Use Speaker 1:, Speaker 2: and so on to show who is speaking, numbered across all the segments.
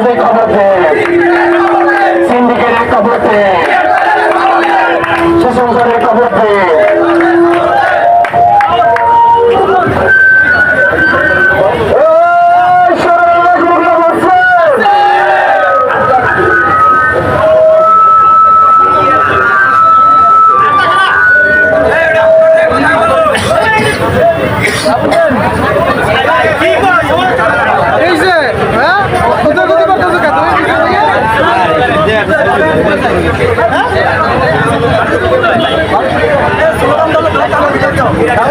Speaker 1: কলেজে খবর Yeah.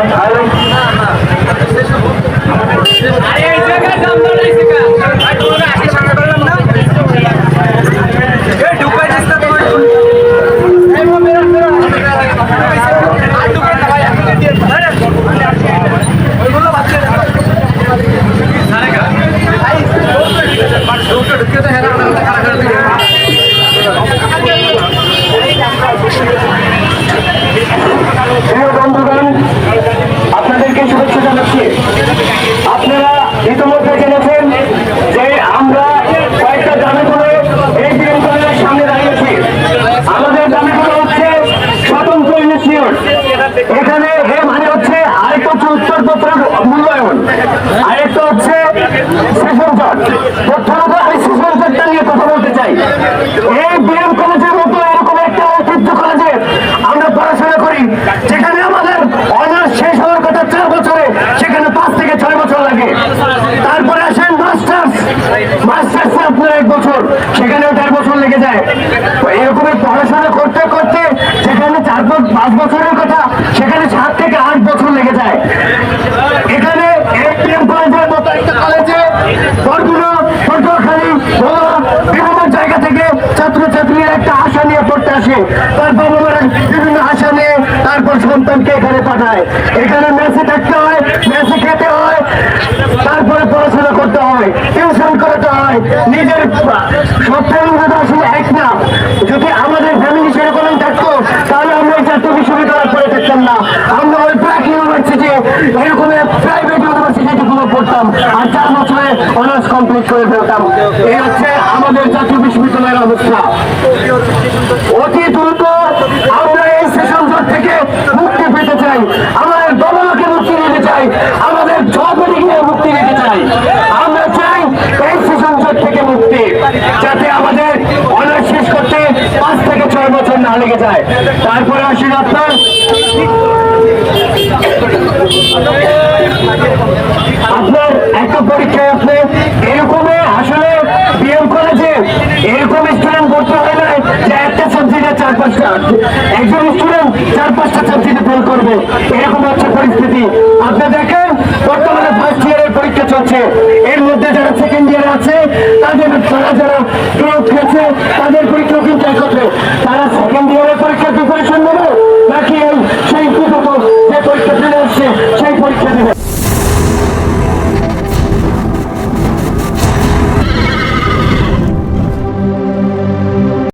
Speaker 1: I পাঁচ বছরের কথা, সেখানে সাত থেকে আট বছর লেগে যায়। এখানে বিভিন্ন জায়গা থেকে ছাত্রছাত্রীরা একটা আশা নিয়ে পড়তে আসে। তার বিভিন্ন আশা নিয়ে তারপর সন্তানকে এখানে পাঠায়। এখানে মেসে থাকতে হয়, মেসে খেতে হয় তারপরে পড়াশোনা করতে হয় টিউশন করতে হয় নিজের সব ফ্যামিলি আসলে এক না যদি আমাদের ফ্যামিলি সেরকম থাকতো তাহলে আমরা এই জাতীয় বিশ্ববিদ্যালয় পড়ে থাকতাম না আমরা ওই প্রাক ইউনিভার্সিটি এরকম প্রাইভেট ইউনিভার্সিটিতে গুলো পড়তাম আর চার বছরে অনার্স কমপ্লিট করে ফেলতাম। এই হচ্ছে আমাদের জাতীয় বিশ্ববিদ্যালয়ের অবস্থা। অতি দ্রুত আমরা এই সেশন জট থেকে মুক্তি পেতে চাই। আমাদের দলকে মুক্তি দিতে চাই। আমাদের জবরিকে মুক্তি দিতে চাই। আমরা চাই এই সেশন জট থেকে মুক্তি, যাতে আমাদের অনার্স শেষ করতে পাঁচ থেকে ছয় বছর না লেগে যায়। তারপরে আপনার আপনার একজন স্টুডেন্ট চার, পাঁচটা চাকরিতে ফেল করবে। এরকম হচ্ছে পরিস্থিতি। আপনি দেখেন, বর্তমানে ফার্স্ট ইয়ারের পরীক্ষা চলছে। এর মধ্যে যারা সেকেন্ড ইয়ার আছে, তাদের তারা যারা টুয়েলভ তাদের পরীক্ষাও কিন্তু তারা সেকেন্ড ইয়ারের পরীক্ষার প্রিপারেশন নেবে।